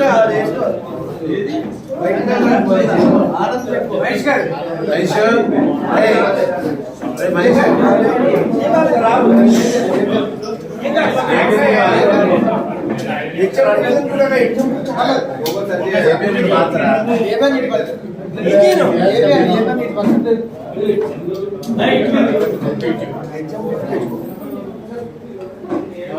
ఢిల్లీలో అక్కడ చెప్పారు ఎవరు అక్కడ పెట్టి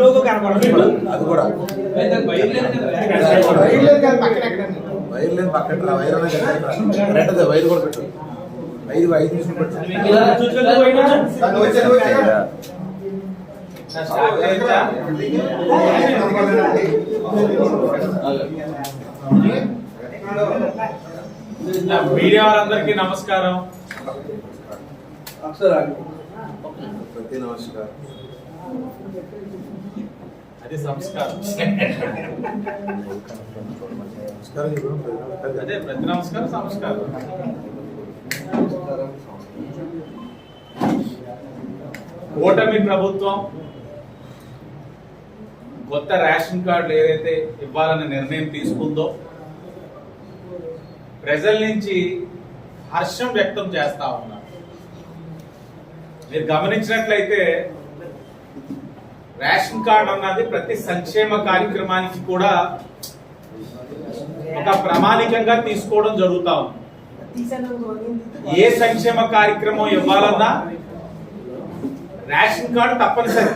లోగో కనపడదు. అది కూడా. వైర్ లేని పక్కన రా, వైర్. రెండోది వైర్ కూడా పెట్టు. ఐదు ఐదు నిమిషాలు పెట్టు. మీడియా వారందరికీ నమస్కారం. ప్రతి నమస్కారం. అదే సంస్కారం. అదే ప్రతి నమస్కారం సంస్కారం. ఓటమి ప్రభుత్వం కొత్త రేషన్ కార్డులు ఏదైతే ఇవ్వాలనే నిర్ణయం తీసుకుందో ప్రజల నుంచి హర్షం వ్యక్తం చేస్తా ఉన్నారు. మీరు గమనించినట్లయితే రేషన్ కార్డు అన్నది ప్రతి సంక్షేమ కార్యక్రమానికి కూడా ఒక ప్రామాణికంగా తీసుకోవడం జరుగుతా ఉంది. ఏ సంక్షేమ కార్యక్రమం ఇవ్వాలన్నా రేషన్ కార్డు తప్పనిసరి.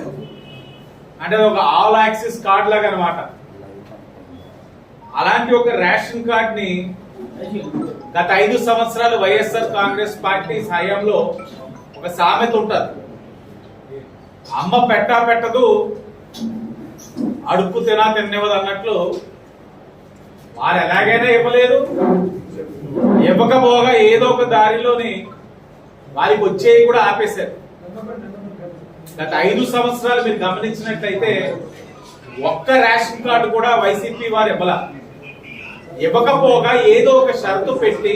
అంటే ఒక ఆల్ యాక్సిస్ కార్డు లాగా అనమాట అలాంటి ఒక రేషన్ కార్డ్ని గత ఐదు సంవత్సరాలు వైఎస్ఆర్ కాంగ్రెస్ పార్టీ హయాంలో ఒక సామెత ఉంటారు అమ్మ పెట్టా పెట్టదు అడుపు తినా తినేవదు అన్నట్లు వారు ఎలాగైనా ఇవ్వలేదు. ఇవ్వకపోగా ఏదో ఒక దారిలోని వారికి వచ్చేవి కూడా ఆపేశారు. గత ఐదు సంవత్సరాలు మీరు గమనించినట్లయితే ఒక్క రేషన్ కార్డు కూడా వైసీపీ వారు ఇవ్వల. ఇవ్వకపోగా ఏదో ఒక షరతు పెట్టి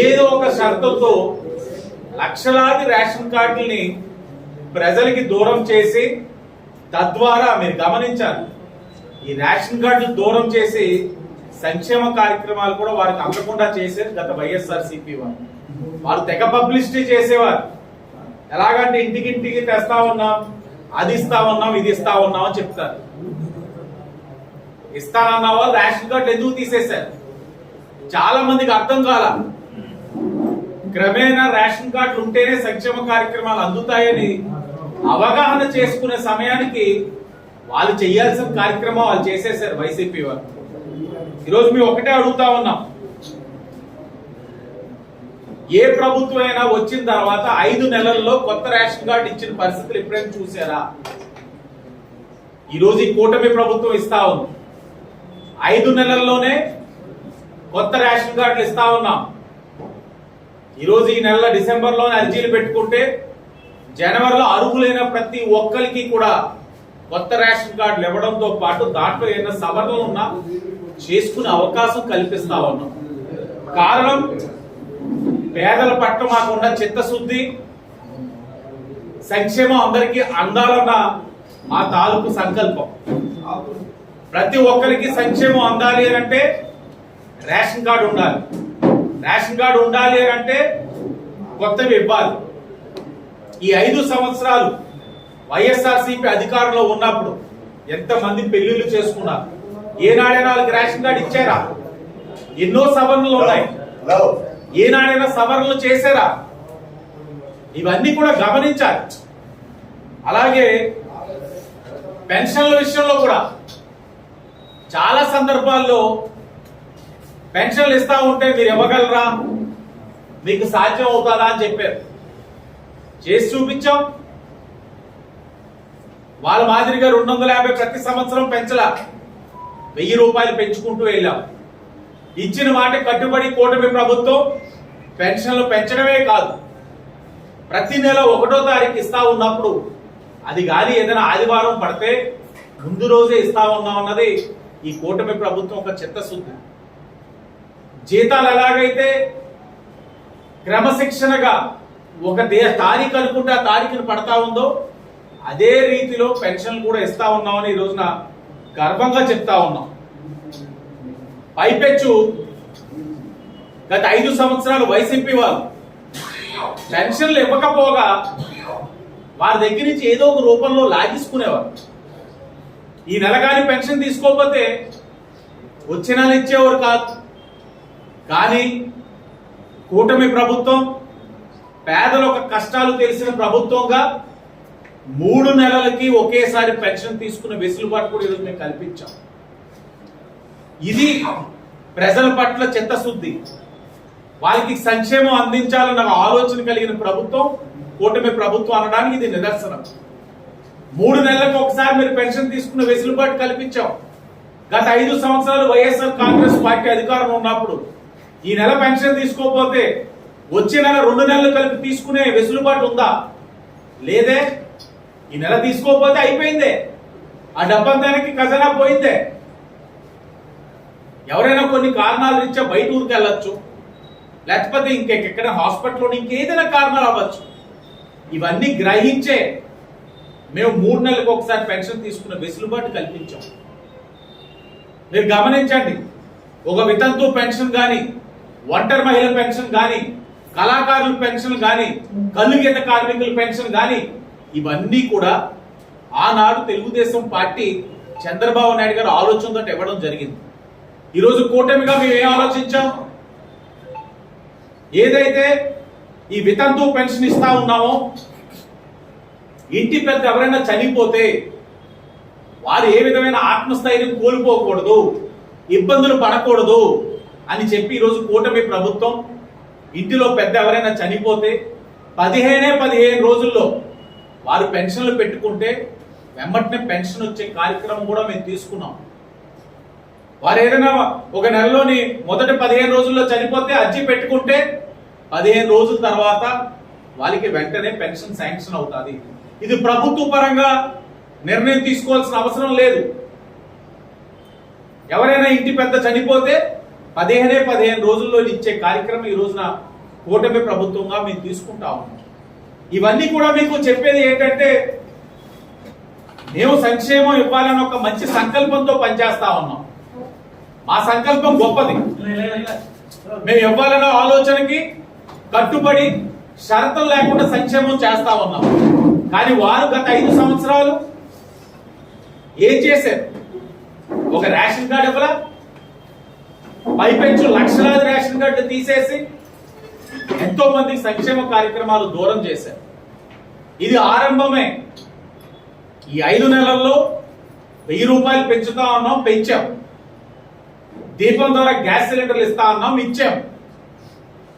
ఏదో ఒక షరతుతో లక్షలాది రేషన్ కార్డుల్ని ప్రజలకి దూరం చేసి తద్వారా మీరు గమనించాలి. ఈ రేషన్ కార్డులు దూరం చేసి సంక్షేమ కార్యక్రమాలు కూడా వారికి అందకుండా చేసేది గత వైఎస్ఆర్ సిపి వారు వారు తెగ పబ్లిసిటీ చేసేవారు. ఎలాగంటే ఇంటికింటికి తెస్తా ఉన్నాం అది ఇస్తా ఉన్నాం ఇది ఇస్తా ఉన్నాం అని చెప్తారు. ఇస్తానన్న వాళ్ళు రేషన్ కార్డు ఎందుకు తీసేశారు? చాలా మందికి అర్థం కాల? క్రమేణా రేషన్ కార్డులు ఉంటేనే సంక్షేమ కార్యక్రమాలు అందుతాయని అవగాహన చేసుకునే సమయానికి వాళ్ళు చేయాల్సిన కార్యక్రమం వాళ్ళు చేసేసారు వైసీపీ వారు ఈరోజు మేము ఒకటే అడుగుతా ఉన్నాం. ఏ ప్రభుత్వం అయినా వచ్చిన తర్వాత ఐదు నెలల్లో కొత్త రేషన్ కార్డు ఇచ్చిన పరిస్థితులు ఎప్పుడైనా చూసారా ఈరోజు ఈ కూటమి ప్రభుత్వం ఇస్తా ఉంది. ఐదు నెలల్లోనే కొత్త రేషన్ కార్డులు ఇస్తా ఉన్నాం. ఈరోజు ఈ నెల డిసెంబర్లోనే అర్జీలు పెట్టుకుంటే జనవరిలో అర్హులైన ప్రతి ఒక్కరికి కూడా కొత్త రేషన్ కార్డులు ఇవ్వడంతో పాటు దాంట్లో ఏదైనా సవరణలు ఉన్నా చేసుకునే అవకాశం కల్పిస్తా ఉన్నాం. కారణం పేదల పట్ల మాకున్న చిత్తశుద్ధి సంక్షేమం అందరికీ అందాలన్న మా తాలూకు సంకల్పం. ప్రతి ఒక్కరికి సంక్షేమం అందాలి అని అంటే రేషన్ కార్డు ఉండాలి. రేషన్ కార్డు ఉండాలి అంటే కొత్తవి ఇవ్వాలి. ఈ ఐదు సంవత్సరాలు వైఎస్ఆర్సీపీ అధికారంలో ఉన్నప్పుడు ఎంతమంది పెళ్ళిళ్ళు చేసుకున్నారు? ఏనాడైనా వాళ్ళకి రేషన్ కార్డు ఇచ్చారా? ఎన్నో సవరణలు ఉన్నాయి. ఏనాడైనా సవరణలు చేశారా? ఇవన్నీ కూడా గమనించాలి. అలాగే పెన్షన్ల విషయంలో కూడా చాలా సందర్భాల్లో పెన్షన్లు ఇస్తా ఉంటే మీరు ఇవ్వగలరా? మీకు సాధ్యం అవుతుందా అని చెప్పారు. చేసి చూపించాం. వాళ్ళ మాదిరిగా రెండు వందల యాభై ప్రతి సంవత్సరం పెంచలా. వెయ్యి రూపాయలు పెంచుకుంటూ వెళ్ళాం. ఇచ్చిన మాట కట్టుబడి కూటమి ప్రభుత్వం పెన్షన్లు పెంచడమే కాదు. ప్రతి నెల ఒకటో తారీఖు ఇస్తా ఉన్నప్పుడు అది కానీ ఏదైనా ఆదివారం పడితే ముందు రోజే ఇస్తా ఉన్నాం అన్నది ఈ కూటమి ప్రభుత్వం ఒక చిత్తశుద్ధి. జీతాలు ఎలాగైతే క్రమశిక్షణగా ఒక దే తారీఖు అనుకుంటే ఆ తారీఖును పడతా ఉందో అదే రీతిలో పెన్షన్లు కూడా ఇస్తా ఉన్నామని ఈ రోజున గర్వంగా చెప్తా ఉన్నాం. పైపెచ్చు గత ఐదు సంవత్సరాలు వైసీపీ వాళ్ళు పెన్షన్లు ఇవ్వకపోగా వారి దగ్గర నుంచి ఏదో ఒక రూపంలో లాగేసుకునేవారు. ఈ నెల కానీ పెన్షన్ తీసుకోకపోతే వచ్చే నెల ఇచ్చేవారు కాదు. కానీ కూటమి ప్రభుత్వం పేదల ఒక కష్టాలు తెలిసిన ప్రభుత్వంగా మూడు నెలలకి ఒకేసారి పెన్షన్ తీసుకున్న వెసులుబాటు కూడా ఈరోజు మేము కల్పించాం. ఇది ప్రజల పట్ల చిత్తశుద్ధి. వాళ్ళకి సంక్షేమం అందించాలన్న ఆలోచన కలిగిన ప్రభుత్వం కూటమి ప్రభుత్వం అనడానికి ఇది నిదర్శనం. మూడు నెలలకు ఒకసారి మీరు పెన్షన్ తీసుకున్న వెసులుబాటు కల్పించాం. గత ఐదు సంవత్సరాలు వైఎస్ఆర్ కాంగ్రెస్ పార్టీ అధికారం ఉన్నప్పుడు ఈ నెల పెన్షన్ తీసుకోకపోతే వచ్చే నెల రెండు నెలలు కలిపి తీసుకునే వెసులుబాటు ఉందా? లేదే. ఈ నెల తీసుకోకపోతే అయిపోయిందే. ఆ డబ్బంతానికి ఖజానా పోయిందే. ఎవరైనా కొన్ని కారణాలు రీత్యా బయట ఊరికి వెళ్ళొచ్చు. లేకపోతే ఇంకెక్కడ హాస్పిటల్లో ఇంకేదైనా కారణాలు అవ్వచ్చు. ఇవన్నీ గ్రహించే మేము మూడు నెలలకు ఒకసారి పెన్షన్ తీసుకున్న వెసులుబాటు కల్పించాం. మీరు గమనించండి. ఒక వితంతు పెన్షన్ కానీ ఒంటరి మహిళ పెన్షన్ కానీ కళాకారుల పెన్షన్ కానీ కలుగీత కార్మికుల పెన్షన్ కానీ ఇవన్నీ కూడా ఆనాడు తెలుగుదేశం పార్టీ చంద్రబాబు నాయుడు గారు ఆలోచనతో ఇవ్వడం జరిగింది. ఈరోజు కూటమిగా మేము ఏం ఆలోచించాం? ఏదైతే ఈ వితంతు పెన్షన్ ఇస్తా ఉన్నామో ఇంటి పెద్ద ఎవరైనా చనిపోతే వారు ఏ విధమైన ఆత్మస్థైర్యం కోల్పోకూడదు ఇబ్బందులు పడకూడదు అని చెప్పి ఈరోజు కూటమి ప్రభుత్వం ఇంటిలో పెద్ద ఎవరైనా చనిపోతే పదిహేనే పదిహేను రోజుల్లో వారు పెన్షన్లు పెట్టుకుంటే వెంబటనే పెన్షన్ వచ్చే కార్యక్రమం కూడా మేము తీసుకున్నాం. వారు ఏదైనా ఒక నెలలోని మొదటి పదిహేను రోజుల్లో చనిపోతే అర్జీ పెట్టుకుంటే పదిహేను రోజుల తర్వాత వాళ్ళకి వెంటనే పెన్షన్ శాంక్షన్ అవుతుంది. ఇది ప్రభుత్వ పరంగా నిర్ణయం తీసుకోవాల్సిన అవసరం లేదు. ఎవరైనా ఇంటి పెద్ద చనిపోతే పదిహేనే పదిహేను రోజుల్లో ఇచ్చే కార్యక్రమం ఈ రోజున కూటమి ప్రభుత్వంగా మేము తీసుకుంటా ఉన్నాం. ఇవన్నీ కూడా మీకు చెప్పేది ఏంటంటే మేము సంక్షేమం ఇవ్వాలని ఒక మంచి సంకల్పంతో పనిచేస్తా ఉన్నాం. మా సంకల్పం గొప్పది. మేము ఇవ్వాలన్న ఆలోచనకి కట్టుబడి షరతులు లేకుండా సంక్షేమం చేస్తా ఉన్నాం. కానీ వారు గత ఐదు సంవత్సరాలు ఏం చేశారు? ఒక రేషన్ కార్డు ఇవ్వలా? పైపెంచు లక్షలాది రేషన్ కార్డులు తీసేసి ఎంతో మంది సంక్షేమ కార్యక్రమాలు దూరం చేశారు. ఇది ఆరంభమే. ఈ ఐదు నెలల్లో వెయ్యి రూపాయలు పెంచుతా ఉన్నాం పెంచాం. దీపం ద్వారా గ్యాస్ సిలిండర్లు ఇస్తా ఉన్నాం ఇచ్చాం.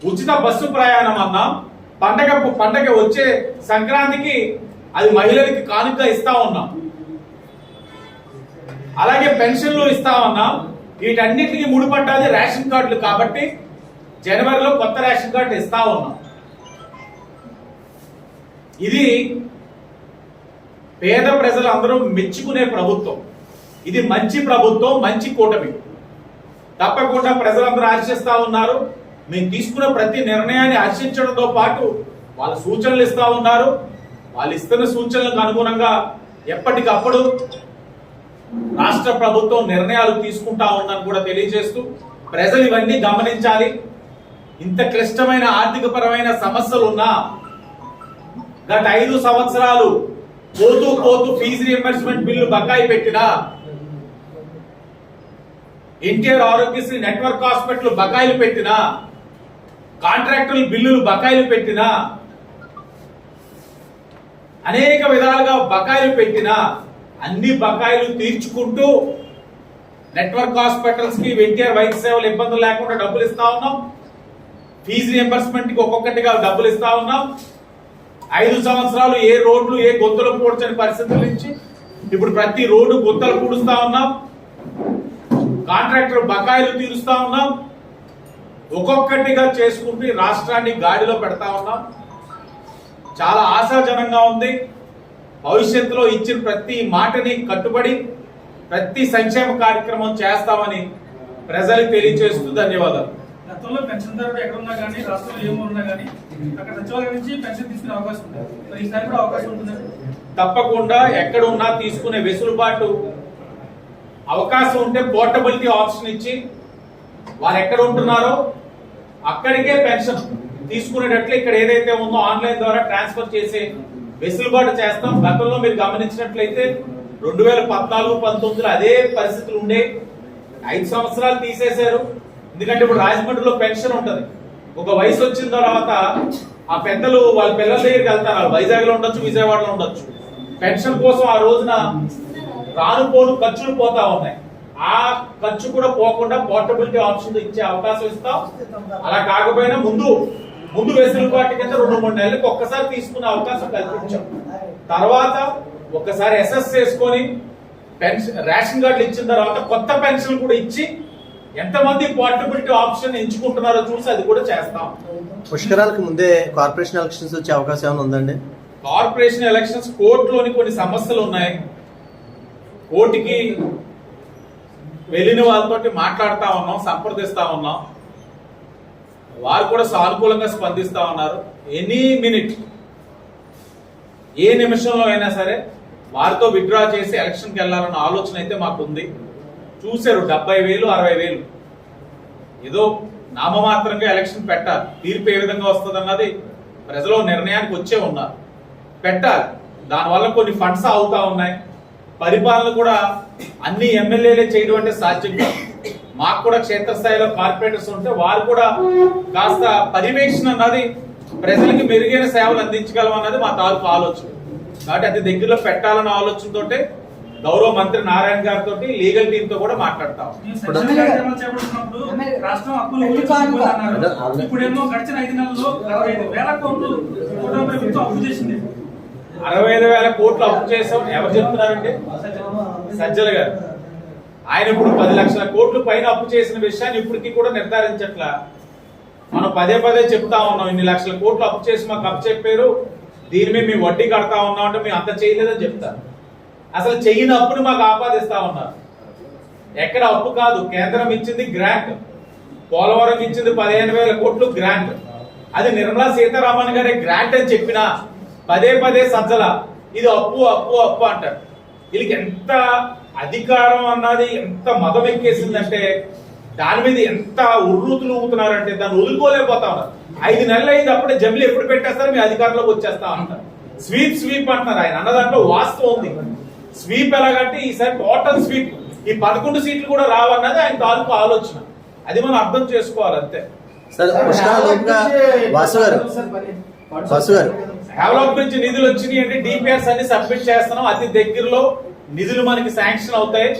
ఉచిత బస్సు ప్రయాణం అన్నాం. పండగ పండగ వచ్చే సంక్రాంతికి అది మహిళలకి కానుక ఇస్తా ఉన్నాం. అలాగే పెన్షన్లు ఇస్తా ఉన్నాం. వీటన్నిటికీ ముడిపడ్డది రేషన్ కార్డులు కాబట్టి జనవరిలో కొత్త రేషన్ కార్డు ఇస్తా ఉన్నాం. ఇది పేద ప్రజలందరూ మెచ్చుకునే ప్రభుత్వం. ఇది మంచి ప్రభుత్వం మంచి కూటమి. తప్పకుండా ప్రజలందరూ హర్షిస్తా ఉన్నారు. మేము తీసుకున్న ప్రతి నిర్ణయాన్ని హర్షించడంతో పాటు వాళ్ళ సూచనలు ఇస్తా ఉన్నారు. వాళ్ళు ఇస్తున్న సూచనలకు అనుగుణంగా ఎప్పటికప్పుడు రాష్ట్ర ప్రభుత్వం నిర్ణయాలు తీసుకుంటా ఉందని కూడా తెలియజేస్తూ ప్రజలు ఇవన్నీ గమనించాలి. ఇంత క్లిష్టమైన ఆర్థిక పరమైన సమస్యలు ఉన్నా గత ఐదు సంవత్సరాలు పోతూ పోతూ ఫీజు రియంబర్స్మెంట్ బిల్లు బకాయి పెట్టినా ఎన్టీఆర్ ఆరోగ్యశ్రీ నెట్వర్క్ హాస్పిటల్ బకాయిలు పెట్టినా కాంట్రాక్టులు బిల్లులు బకాయిలు పెట్టినా అనేక విధాలుగా బకాయిలు పెట్టినా అన్ని బకాయిలు తీర్చుకుంటూ నెట్వర్క్ హాస్పిటల్స్కి వెంటీఆర్ వైద్య సేవలు ఇబ్బందులు లేకుండా డబ్బులు ఇస్తా ఉన్నాం. ఫీజు రియంబర్స్మెంట్కి ఒక్కొక్కటిగా డబ్బులు ఇస్తా ఉన్నాం. ఐదు సంవత్సరాలు ఏ రోడ్లు ఏ గొంతులు పూడ్చని పరిస్థితుల నుంచి ఇప్పుడు ప్రతి రోడ్డు గుంతలు పూడుస్తా ఉన్నాం. కాంట్రాక్టర్ బకాయిలు తీరుస్తా ఉన్నాం. ఒక్కొక్కటిగా చేసుకుంటూ రాష్ట్రాన్ని గాడిలో పెడతా ఉన్నాం. చాలా ఆశాజనంగా ఉంది. భవిష్యత్తులో ఇచ్చిన ప్రతి మాటని కట్టుబడి ప్రతి సంక్షేమ కార్యక్రమం చేస్తామని ప్రజలకు తెలియజేస్తూ ధన్యవాదాలు. గతంలో పెన్షన్దారుడు ఎక్కడ ఉన్నా కానీ రాష్ట్రంలో ఏమో ఉన్నా కానీ అక్కడ సచివాలయం నుంచి పెన్షన్ తీసుకునే అవకాశం ఉంది. మరి ఈసారి కూడా అవకాశం ఉంటుందండి తప్పకుండా ఎక్కడ ఉన్నా తీసుకునే వెసులుబాటు అవకాశం ఉంటే పోర్టబిలిటీ ఆప్షన్ ఇచ్చి వారు ఎక్కడ ఉంటున్నారో అక్కడికే పెన్షన్ తీసుకునేటట్లు ఇక్కడ ఏదైతే ఉందో ఆన్లైన్ ద్వారా ట్రాన్స్ఫర్ చేసే వెసులుబాటు చేస్తాం. గతంలో మీరు గమనించినట్లయితే రెండు వేల పద్నాలుగు పంతొమ్మిదిలో అదే పరిస్థితులు ఉండే ఐదు సంవత్సరాలు తీసేశారు. ఎందుకంటే ఇప్పుడు రాజమండ్రిలో పెన్షన్ ఉంటుంది. ఒక వయసు వచ్చిన తర్వాత ఆ పెద్దలు వాళ్ళ పిల్లల దగ్గరికి వెళ్తారు. వాళ్ళు వైజాగ్లో ఉండొచ్చు విజయవాడలో ఉండొచ్చు. పెన్షన్ కోసం ఆ రోజున రాను పోను ఖర్చులు పోతా ఉన్నాయి. ఆ ఖర్చు కూడా పోకుండా పోర్టబిలిటీ ఆప్షన్ ఇచ్చే అవకాశం ఇస్తాం. అలా కాకపోయినా ముందు ముందు వెసులుబాటు కింద రెండు మూడు నెలలకు ఒక్కసారి తీసుకునే అవకాశం కల్పించాం. తర్వాత ఒక్కసారి ఎస్ఎస్ చేసుకొని పెన్షన్ రేషన్ కార్డులు ఇచ్చిన తర్వాత కొత్త పెన్షన్ కూడా ఇచ్చి ఎంతమంది పోర్టబిలిటీ ఆప్షన్ ఎంచుకుంటున్నారో చూసి అది కూడా చేస్తాం. పుష్కరాలకు ముందే కార్పొరేషన్ ఎలక్షన్స్ వచ్చే అవకాశం ఏమైనా ఉందండి? కార్పొరేషన్ ఎలక్షన్స్ కోర్టులోని కొన్ని సమస్యలు ఉన్నాయి. కోర్టుకి వెళ్ళిన వాళ్ళతోటి మాట్లాడుతా ఉన్నాం సంప్రదిస్తా ఉన్నాం. వారు కూడా సానుకూలంగా స్పందిస్తా ఉన్నారు. ఎనీ మినిట్ ఏ నిమిషంలో అయినా సరే వారితో విత్డ్రా చేసి ఎలక్షన్కి వెళ్ళాలన్న ఆలోచన అయితే మాకుంది. చూశారు డెబ్బై వేలు అరవై వేలు. ఏదో నామమాత్రంగా ఎలక్షన్ పెట్టాలి. తీర్పు ఏ విధంగా వస్తుంది అన్నది ప్రజలు నిర్ణయానికి వచ్చే ఉన్నారు. పెట్టాలి. దానివల్ల కొన్ని ఫండ్స్ అవుతా ఉన్నాయి. పరిపాలన కూడా అన్ని ఎమ్మెల్యేలే చేయడం అంటే సాధ్యం కాదు. మాకు కూడా క్షేత్రస్థాయిలో కార్పొరేటర్స్ ఉంటే వారు కూడా కాస్త పర్యవేక్షణ అన్నది ప్రజలకి మెరుగైన సేవలు అందించగలం అన్నది మా తాలూకు ఆలోచన. కాబట్టి అది దగ్గరలో పెట్టాలన్న ఆలోచనతోటే గౌరవ మంత్రి నారాయణ గారితో లీగల్ టీమ్తో కూడా మాట్లాడతాం. రాష్ట్రం అప్పులు అన్నారు ఇప్పుడేమో గడిచిన ఐదు నెలల్లో అరవై ఐదు వేల కోట్లు కూటమి ప్రభుత్వం అప్పు చేసింది. అరవై ఐదు వేల కోట్లు అప్పు చేసాం ఎవరు చెప్తున్నారంటే సజ్జల గారు. ఆయన ఇప్పుడు పది లక్షల కోట్లు పైన అప్పు చేసిన విషయాన్ని ఇప్పటికీ కూడా నిర్ధారించట్లా? మనం పదే పదే చెప్తా ఉన్నాం ఇన్ని లక్షల కోట్లు అప్పు చేసి మాకు అప్పు చెప్పారు దీని మీద మేము వడ్డీ కడతా ఉన్నాం అంటే మేము అంత చేయలేదని చెప్తారు అసలు చెయ్యని అప్పుని మాకు ఆపాదిస్తా ఉన్నారు. ఎక్కడ అప్పు కాదు కేంద్రం ఇచ్చింది గ్రాంట్. పోలవరం ఇచ్చింది పదిహేను వేల కోట్లు గ్రాంట్. అది నిర్మలా సీతారామన్ గారే గ్రాంట్ అని చెప్పినా పదే పదే సజ్జల ఇది అప్పు అప్పు అప్పు అంటారు. వీళ్ళకి ఎంత అధికారం అన్నది ఎంత మదం ఎక్కేసిందంటే దాని మీద ఎంత ఉర్రూతులు ఊగుతున్నారంటే దాన్ని వదులుకోలేకపోతా ఉన్నారు. ఐదు నెలలు అయింది అప్పుడే జమిలి ఎప్పుడు పెట్టేస్తారు? మీ అధికారంలోకి వచ్చేస్తా అంటారు. స్వీప్ స్వీప్ అంటున్నారు ఆయన. అన్న దాంట్లో వాస్తవం ఉంది. స్వీప్ ఎలాగంటే ఈసారి టోటల్ స్వీప్. ఈ పదకొండు సీట్లు కూడా రావన్నది ఆయన తాలూకు ఆలోచన. అది మనం అర్థం చేసుకోవాలి అంతే. డెవలప్ నుంచి నిధులు వచ్చినాయి అంటే డిపిఆర్స్ అన్ని సబ్మిట్ చేస్తున్నాం. అతి దగ్గరలో నిధులు మనకి శాంక్షన్ అవుతాయి.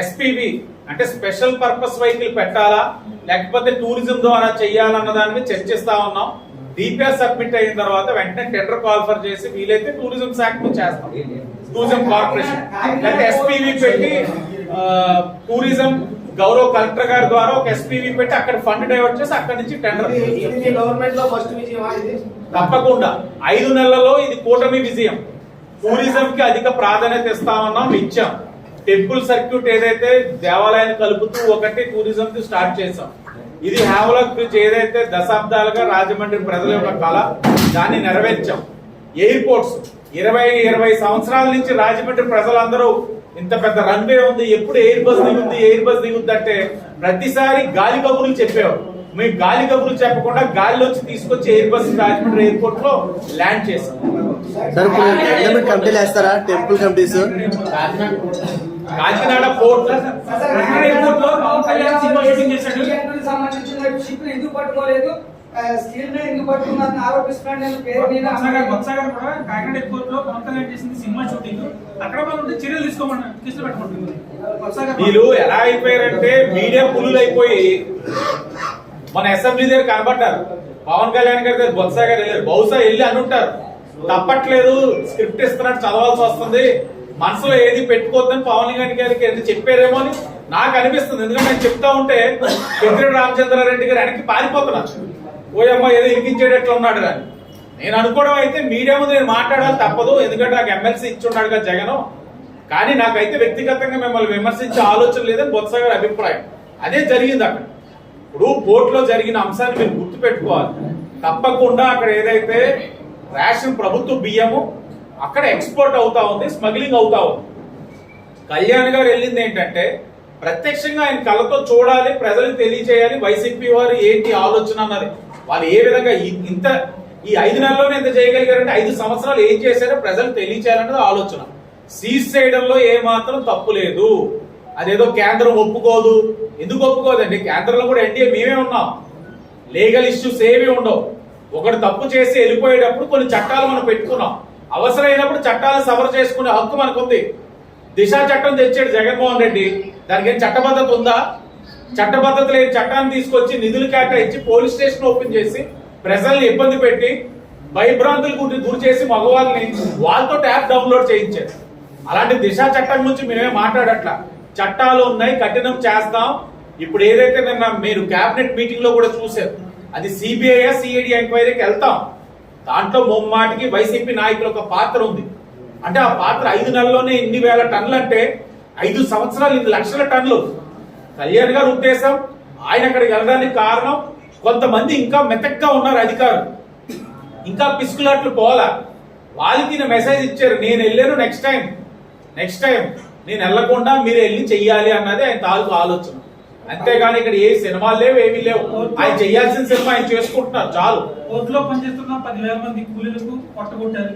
ఎస్పీవి అంటే స్పెషల్ పర్పస్ వెహికల్ పెట్టాలా? లేకపోతే టూరిజం ద్వారా చేయాలన్న దాని మీద చర్చిస్తా ఉన్నాం. డిపిఆర్ సబ్మిట్ అయిన తర్వాత వెంటనే టెండర్ కాల్ఫర్ చేసి వీలైతే టూరిజం శాఖ నుంచి చేస్తాం. టూరిజం కార్పొరేషన్ లేకపోతే ఎస్పీవి పెట్టి టూరిజం గౌరవ కలెక్టర్ గారి ద్వారా ఒక ఎస్పీవి పెట్టి అక్కడ ఫండ్ డైవర్ట్ చేసి అక్కడ నుంచి టెండర్ గవర్నమెంట్లో ఫస్ట్ విజయమా ఇది? తప్పకుండా. ఐదు నెలలలో ఇది కూటమి విజయం. టూరిజం కి అధిక ప్రాధాన్యత ఇస్తామన్నాం ఇచ్చాం. టెంపుల్ సర్క్యూట్ ఏదైతే దేవాలయాన్ని కలుపుతూ ఒకటి టూరిజం కి స్టార్ట్ చేసాం ఇది హ్యావలాక్ బ్రిడ్జ్ ఏదైతే దశాబ్దాలుగా రాజమండ్రి ప్రజల యొక్క కళ దాన్ని నెరవేర్చాం. ఎయిర్పోర్ట్స్ ఇరవై ఇరవై సంవత్సరాల నుంచి రాజమండ్రి ప్రజలందరూ ఇంత పెద్ద రన్వే ఉంది ఎప్పుడు ఎయిర్ బస్ దిగుంది ఎయిర్ బస్ దిగుద్ది అంటే ప్రతిసారి గాలి కబుర్లు చెప్పేవారు. మేము గాలి కబుర్లు చెప్పకుండా గాలిలోంచి తీసుకొచ్చి ఎయిర్ బస్ రాజమండ్రి ఎయిర్పోర్ట్లో ల్యాండ్ చేసాం. సార్ ఇప్పుడు ఎండమెంట్ కమిటీలు వేస్తారా? టెంపుల్ కమిటీస్ కాకినాడ పోర్ట్ ఎయిర్పోర్ట్లో పవన్ కళ్యాణ్ సినిమా షూటింగ్ చేశాడు. స్టీల్ సంబంధించిన షిప్ ఎందుకు పట్టుకోలేదు? స్టీల్ని ఎందుకు పట్టుకున్నారని ఆరోపిస్తున్నాడు నేను పేరు మీద కూడా కాకినాడ ఎయిర్పోర్ట్లో పవన్ కళ్యాణ్ చేసింది సినిమా షూటింగ్ అక్కడ ఉంటే చర్యలు తీసుకోమన్నారు కేసులు గారు వీళ్ళు ఎలా అయిపోయారంటే మీడియా పులులు అయిపోయి మన అసెంబ్లీ దగ్గర కనబడ్డారు. పవన్ కళ్యాణ్ గారి దగ్గర బొత్స గారు వెళ్ళారు. బహుశా వెళ్ళి అనుంటారు తప్పట్లేదు స్క్రిప్ట్ ఇస్తున్నట్టు చదవాల్సి వస్తుంది. మనసులో ఏది పెట్టుకోవద్దని పవన్ కళ్యాణ్ గారికి ఏది చెప్పారేమో అని నాకు అనిపిస్తుంది. ఎందుకంటే నేను చెప్తా ఉంటే పెద్దిరెడ్డి రామచంద్రారెడ్డి గారు వెనక్కి పారిపోతున్నారు. ఓయమ్మ ఏదో ఇరికించేటట్లు ఉన్నాడు కానీ. నేను అనుకోవడం అయితే మీడియా ముందు నేను మాట్లాడాలి తప్పదు. ఎందుకంటే నాకు ఎమ్మెల్సీ ఇచ్చున్నాడు కదా జగన్. కానీ నాకైతే వ్యక్తిగతంగా మిమ్మల్ని విమర్శించే ఆలోచన లేదని బొత్స గారి అభిప్రాయం. అదే జరిగింది అక్కడ. ఇప్పుడు పోర్టులో జరిగిన అంశాన్ని మీరు గుర్తు పెట్టుకోవాలి తప్పకుండా అక్కడ ఏదైతే రేషన్ ప్రభుత్వ బియ్యము అక్కడ ఎక్స్పోర్ట్ అవుతా ఉంది స్మగ్లింగ్ అవుతా ఉంది. కళ్యాణ్ గారు వెళ్ళింది ఏంటంటే ప్రత్యక్షంగా ఆయన కళ్ళతో చూడాలి ప్రజలకు తెలియజేయాలి వైసీపీ వారు ఏంటి ఆలోచన అన్నది. వాళ్ళు ఏ విధంగా ఇంత ఈ ఐదు నెలల్లోనే ఎంత చేయగలిగారంటే ఐదు సంవత్సరాలు ఏం చేశారో ప్రజలు తెలియచేయాలన్నది ఆలోచన. సీజ్ చేయడంలో ఏ మాత్రం తప్పు లేదు. అదేదో కేంద్రం ఒప్పుకోదు. ఎందుకు ఒప్పుకోదండి కేంద్రంలో కూడా ఎన్డీఏ మేమే ఉన్నాం. లీగల్ ఇష్యూస్ ఏవి ఉండవు. ఒకటి తప్పు చేసి వెళ్ళిపోయేటప్పుడు కొన్ని చట్టాలు మనం పెట్టుకున్నాం. అవసరమైనప్పుడు చట్టాలు సవర్ చేసుకునే హక్కు మనకుంది. దిశా చట్టం తెచ్చాడు జగన్మోహన్ రెడ్డి. దానికి ఏం చట్టబద్ధత ఉందా? చట్టబద్ధత లేని చట్టాన్ని తీసుకొచ్చి నిధులు కేటాయించి పోలీస్ స్టేషన్ ఓపెన్ చేసి ప్రజల్ని ఇబ్బంది పెట్టి భయభ్రాంతులకు గురి చేసి మగవాళ్ళని వాళ్ళతో ట్యాప్ డౌన్లోడ్ చేయించారు అలాంటి దిశా చట్టం గురించి మేమే మాట్లాడట్లా. చట్టాలు ఉన్నాయి కఠినం చేస్తాం. ఇప్పుడు ఏదైతే నిన్న మీరు కేబినెట్ మీటింగ్లో కూడా చూశారు అది సిబిఐ సిఐడి ఎంక్వైరీకి వెళ్తాం. దాంట్లో ముమ్మాటికి వైసీపీ నాయకుల ఒక పాత్ర ఉంది. అంటే ఆ పాత్ర ఐదు నెలల్లోనే ఇన్ని వేల టన్నులు అంటే ఐదు సంవత్సరాలు ఇన్ని లక్షల టన్నులు. కళ్యాణ్ గారు ఉద్దేశం ఆయన అక్కడికి వెళ్ళడానికి కారణం కొంతమంది ఇంకా మెతక్గా ఉన్నారు అధికారులు. ఇంకా పిసుకులాట్లు పోలా వాళ్ళకి మెసేజ్ ఇచ్చారు నేను వెళ్ళాను నెక్స్ట్ టైం నెక్స్ట్ టైం నేను వెళ్ళకుండా మీరు వెళ్ళి చెయ్యాలి అన్నది ఆయన తాలూకు ఆలోచన. అంతేగాని ఇక్కడ ఏ సినిమాలు లేవు ఏమీ లేవు. ఆయన చేయాల్సిన సినిమా ఆయన చేసుకుంటున్నారు చాలు. కోర్టులో పనిచేస్తున్న పదివేల మంది కూలీలకు కొట్టగొట్టారు.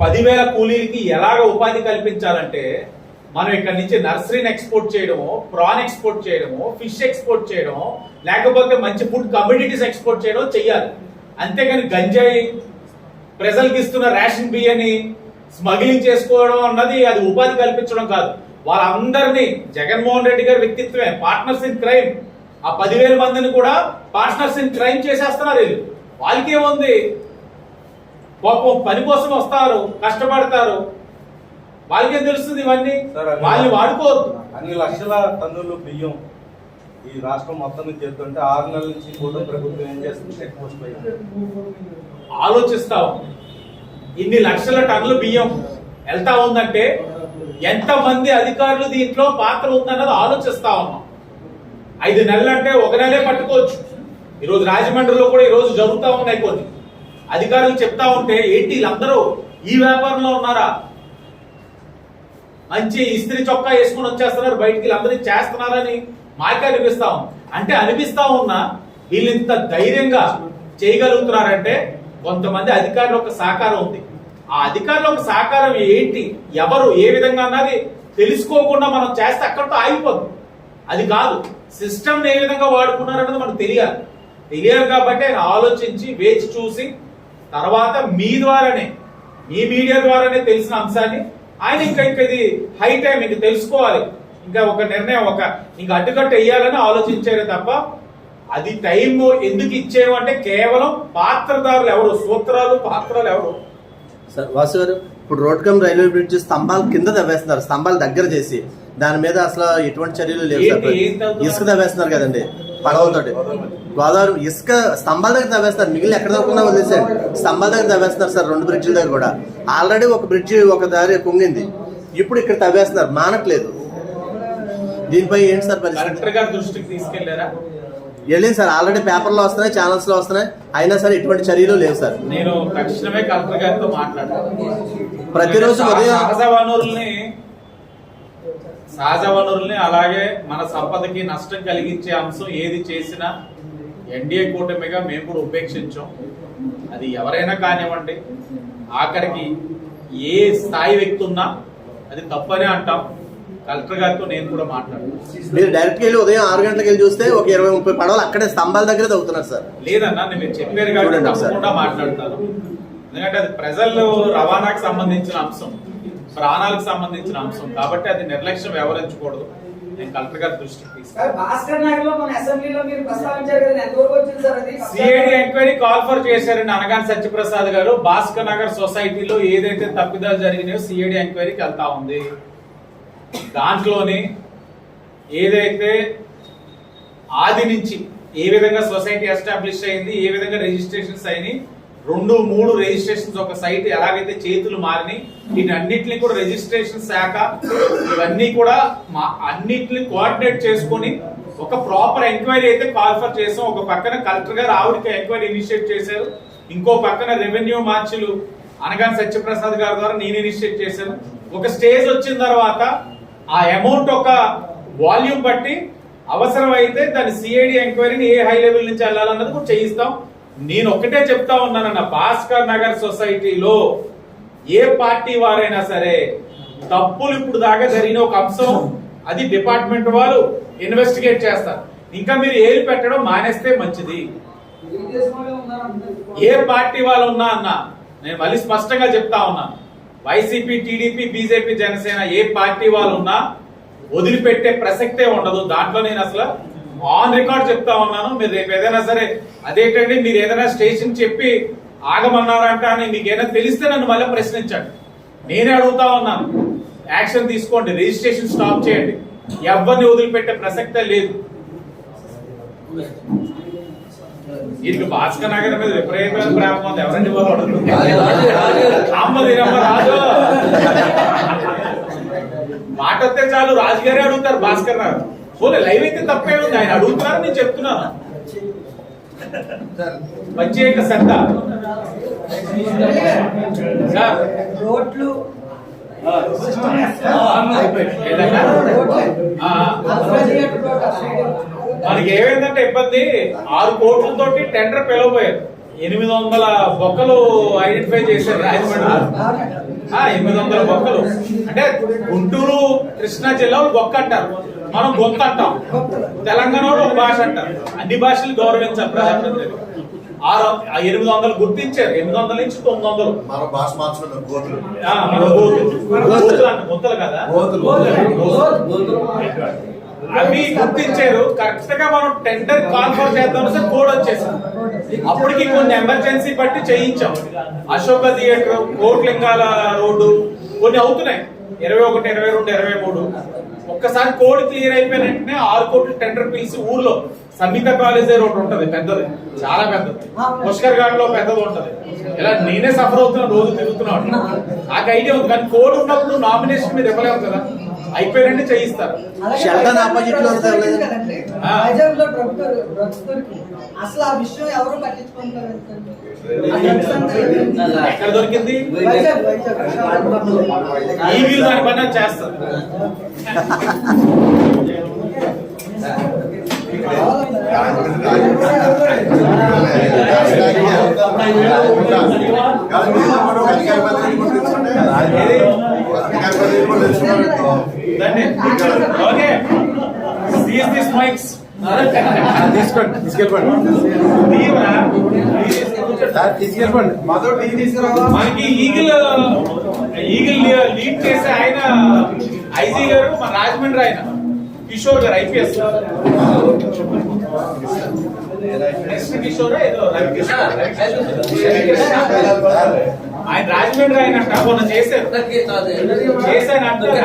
పదివేల కూలీలకి ఎలాగ ఉపాధి కల్పించాలంటే మనం ఇక్కడ నుంచి నర్సరీని ఎక్స్పోర్ట్ చేయడము ప్రాన్ ఎక్స్పోర్ట్ చేయడము ఫిష్ ఎక్స్పోర్ట్ చేయడము లేకపోతే మంచి ఫుడ్ కమ్యూనిటీస్ ఎక్స్పోర్ట్ చేయడం చెయ్యాలి. అంతేగాని గంజాయి ప్రజలకు ఇస్తున్న రేషన్ బియ్యని స్మగ్లింగ్ చేసుకోవడం అన్నది అది ఉపాధి కల్పించడం కాదు. వాళ్ళందరినీ జగన్మోహన్ రెడ్డి గారి వ్యక్తిత్వమే పార్ట్నర్స్ ఇన్ క్రైమ్ ఆ పదివేల మందిని కూడా పార్ట్నర్స్ ఇన్ క్రైమ్ చేసేస్తున్నారు వీళ్ళు. వాళ్ళకి ఏముంది పాపం పని కోసం వస్తారు కష్టపడతారు. వాళ్ళకేం తెలుస్తుంది ఇవన్నీ? వాళ్ళని వాడుకోవద్దు. అన్ని లక్షల టన్నులు బియ్యం ఈ రాష్ట్రం మొత్తం నుంచి చేస్తుంటే ఆరు నెలల నుంచి కూటమి ప్రభుత్వం ఏం చేస్తుంది? చెక్ పోస్ట్ పై ఆలోచిస్తాం. ఇన్ని లక్షల టన్నులు బియ్యం వెళ్తా ఉందంటే ఎంత మంది అధికారులు దీంట్లో పాత్ర ఉందన్నది ఆలోచిస్తా ఉన్నాం. ఐదు నెలలు అంటే ఒక నెలే పట్టుకోవచ్చు. ఈరోజు రాజమండ్రిలో కూడా ఈరోజు జరుగుతూ ఉన్నాయి కొన్ని. అధికారులు చెప్తా ఉంటే ఏంటి వీళ్ళందరూ ఈ వ్యాపారంలో ఉన్నారా? మంచి ఇస్త్రీ చొక్కా వేసుకుని వచ్చేస్తున్నారు బయటికి వీళ్ళందరూ చేస్తున్నారని మాకే అనిపిస్తా ఉంది. అంటే అనిపిస్తా ఉన్నా వీళ్ళు ఇంత ధైర్యంగా చేయగలుగుతున్నారంటే కొంతమంది అధికారుల యొక్క సహకారం ఉంది. ఆ అధికారులకు సహకారం ఏంటి? ఎవరు ఏ విధంగా అన్నది తెలుసుకోకుండా మనం చేస్తే అక్కడితో ఆగిపోదు. అది కాదు సిస్టమ్ ఏ విధంగా వాడుకున్నారన్నది మనకు తెలియాలి. తెలియాలి కాబట్టి ఆయన ఆలోచించి వేచి చూసి తర్వాత మీ ద్వారానే మీ మీడియా ద్వారానే తెలిసిన అంశాన్ని ఆయన ఇంకా ఇంకా ఇది హై టైం ఇంకా తెలుసుకోవాలి. ఇంకా ఒక నిర్ణయం ఒక ఇంకా అడ్డుకట్ట వేయాలని ఆలోచించారు తప్ప అది టైం ఎందుకు ఇచ్చేయమంటే కేవలం పాత్రదారులు ఎవరు సూత్రాలు పాత్రలు ఎవరు? సార్ వాసు గారు ఇప్పుడు రోడ్ కమ్ రైల్వే బ్రిడ్జ్ స్తంభాల కింద తవ్వేస్తున్నారు స్తంభాలు దగ్గర చేసి. దాని మీద అసలు ఎటువంటి చర్యలు లేవు సార్? ఇసుక తవ్వేస్తున్నారు కదండి పడవలతోటి. గోదావరి ఇసుక స్తంభాల దగ్గర తవ్వేస్తారు మిగిలిన ఎక్కడ తవ్వకుండా వదిలేసారు స్తంభాల దగ్గర తవ్వేస్తున్నారు సార్ రెండు బ్రిడ్జిల దగ్గర కూడా. ఆల్రెడీ ఒక బ్రిడ్జ్ ఒక దారి కుంగింది. ఇప్పుడు ఇక్కడ తవ్వేస్తున్నారు మానట్లేదు. దీనిపై ఏంటి సార్ కలెక్టర్ గారి దృష్టికి తీసుకెళ్ళారా? వెళ్ళింది సార్ ఆల్రెడీ పేపర్లో వస్తున్నాయి ఛానల్స్లో వస్తున్నాయి. అయినా సరే ఎటువంటి చర్యలు లేవు సార్. నేను తక్షణమే కలెక్టర్ గారితో మాట్లాడాను ప్రతిరోజు ఉదయం సహజ వనరుల్ని సహజ వనరుల్ని అలాగే మన సంపదకి నష్టం కలిగించే అంశం ఏది చేసినా ఎన్డీఏ కూటమిగా మేము కూడా ఉపేక్షించాం. అది ఎవరైనా కానివ్వండి ఆఖరికి ఏ స్థాయి వ్యక్తి ఉన్నా అది తప్పనే అంటాం. కలెక్టర్ గారితో నేను కూడా మాట్లాడాను. మీరు డైరెక్ట్ వెళ్ళి ఉదయం ఆరు గంటలకు వెళ్ళి చూస్తే ఒక ఇరవై ముప్పై పడవలు అక్కడే స్తంభాల దగ్గర తవ్వుతున్నారు సార్. లేదన్నా నేను మీరు చెప్పారు కాబట్టి. తప్పకుండా మాట్లాడతాను. ఎందుకంటే అది ప్రజలు రవాణాకు సంబంధించిన అంశం ప్రాణాలకు సంబంధించిన అంశం. కాబట్టి అది నిర్లక్ష్యం వ్యవహరించకూడదు నేను కలెక్టర్ గారి దృష్టికి సిఐడి ఎంక్వైరీ కాల్ ఫర్ చేశారండి అనగాని సత్యప్రసాద్ గారు భాస్కర్ నగర్ సొసైటీలో ఏదైతే తప్పిదాలు జరిగినాయో సిఐడి ఎంక్వైరీకి వెళ్తా ఉంది. దాంట్లోని ఏదైతే ఆది నుంచి ఏ విధంగా సొసైటీ ఎస్టాబ్లిష్ అయింది ఏ విధంగా రిజిస్ట్రేషన్స్ అయినాయి రెండు మూడు రిజిస్ట్రేషన్స్ ఒక సైట్ ఎలాగైతే చేతులు మారినాయి వీటన్నిటిని కూడా రిజిస్ట్రేషన్ శాఖ ఇవన్నీ కూడా మా అన్నిటిని కోఆర్డినేట్ చేసుకొని ఒక ప్రాపర్ ఎంక్వైరీ అయితే కాల్ఫర్ చేసాం. ఒక పక్కన కలెక్టర్ గారు ఆవిడకి ఎంక్వైరీ ఇనిషియేట్ చేశారు. ఇంకో పక్కన రెవెన్యూ మార్చులు అనగాని సత్యప్రసాద్ గారి ద్వారా నేను ఇనిషియేట్ చేశాను. ఒక స్టేజ్ వచ్చిన తర్వాత ఆ అమౌంట్ ఒక వాల్యూమ్ బట్టి అవసరం అయితే దాని సిఐడి ఎంక్వైరీని ఏ హై లెవెల్ నుంచి వెళ్ళాలన్నది కూడా చేయిస్తాం. నేను ఒకటే చెప్తా ఉన్నానన్న భాస్కర్ నగర్ సొసైటీలో ఏ పార్టీ వారైనా సరే తప్పులు ఇప్పుడు దాకా జరిగిన ఒక అంశం. అది డిపార్ట్మెంట్ వాళ్ళు ఇన్వెస్టిగేట్ చేస్తారు. ఇంకా మీరు ఏలు పెట్టడం మానేస్తే మంచిది. ఏ పార్టీ వాళ్ళు ఉన్నా అన్న నేను మళ్ళీ స్పష్టంగా చెప్తా ఉన్నాను వైసీపీ టీడీపీ బీజేపీ జనసేన ఏ పార్టీ వాళ్ళు ఉన్నా వదిలిపెట్టే ప్రసక్తే ఉండదు. దాంట్లో నేను అసలు ఆన్ రికార్డ్ చెప్తా ఉన్నాను. మీరు రేపు ఏదైనా సరే అదేంటండి మీరు ఏదైనా స్టేషన్ చెప్పి ఆగమన్నారంట అని మీకు ఏదైనా తెలిస్తే నన్ను మళ్ళీ ప్రశ్నించండి. నేనే అడుగుతా ఉన్నాను. యాక్షన్ తీసుకోండి. రిజిస్ట్రేషన్ స్టాప్ చేయండి. ఎవరిని వదిలిపెట్టే ప్రసక్తే లేదు. వీటికి భాస్కర్ నగర్ మీద విపరీతమైన ప్రేమ ఉంది. ఎవరండి రాజు మాట వస్తే చాలు రాజుగారే అడుగుతారు భాస్కర్ నగర్. పోలే లైవ్ అయితే తప్పే ఉంది. ఆయన అడుగుతున్నారు నేను చెప్తున్నాను. ప్రత్యేక శ్రద్ధ. సార్. రోడ్లు. ఏదన్నా? మనకి ఏమైందంటే ఇబ్బంది? ఆరు కోట్లతోటి టెండర్ పిలవబోయారు ఎనిమిది వందల బొక్కలు ఐడెంటిఫై చేశారు ఎనిమిది వందల బొక్కలు. అంటే గుంటూరు కృష్ణా జిల్లాలో బొక్క అంటారు. మనం గొంత అంటాం. తెలంగాణలో ఒక భాష అంటారు. అన్ని భాషలు గౌరవించాలి ప్రజాప్రతినిధులు ఆరు ఆ ఎనిమిది వందలు గుర్తించారు. ఎనిమిది వందల నుంచి తొమ్మిది వందలు. మన భాష గోతులు. గోతులు. అంట గొంతలు కదా? అవి గుర్తించారు. కరెక్ట్గా మనం టెండర్ కాన్ఫర్ చేద్దాం సార్ కోడ్ వచ్చేసింది. అప్పటికి కొన్ని ఎమర్జెన్సీ బట్టి చేయించాం. అశోక థియేటర్ కోట్లింగాల రోడ్డు కొన్ని అవుతున్నాయి. ఇరవై ఒకటి ఇరవై రెండు ఇరవై మూడు. ఒక్కసారి కోడ్ క్లియర్ అయిపోయిన వెంటనే ఆరు కోట్లు టెండర్ పిలిచి ఊర్లో. సంగీత కాలేజ్ రోడ్ ఉంటది పెద్దది. చాలా పెద్దది. పుష్కర్ ఘాట్లో పెద్దది ఉంటది. ఇలా నేనే సఫర్ అవుతున్నా రోజు తిరుగుతున్నాడు నాకు ఐడియా ఉంది. కానీ కోడ్ ఉన్నప్పుడు నామినేషన్ మీద ఇవ్వలేము కదా. అయిపోయినండి చేయిస్తారు షెల్టన్ ఆపోజిట్లో. వైజాగ్లో అసలు ఆ విషయం ఎవరు పట్టించుకుంటారు ఎక్కడ దొరికింది దాని పని చేస్తారు తీసుకోండి తీసుకెళ్ళిపోండి. తీసుకెళ్ళిపోండి మాతో టీ తీసుకురావా మనకి ఈగిల్ ఈగిల్ లీడ్ చేసే ఆయన ఐజీ గారు మన రాజమండ్రి ఆయన కిషోర్ గారు ఐపీఎస్ ఆయన రాజమండ్రి ఆయన చేశారు. చేశాను అంటే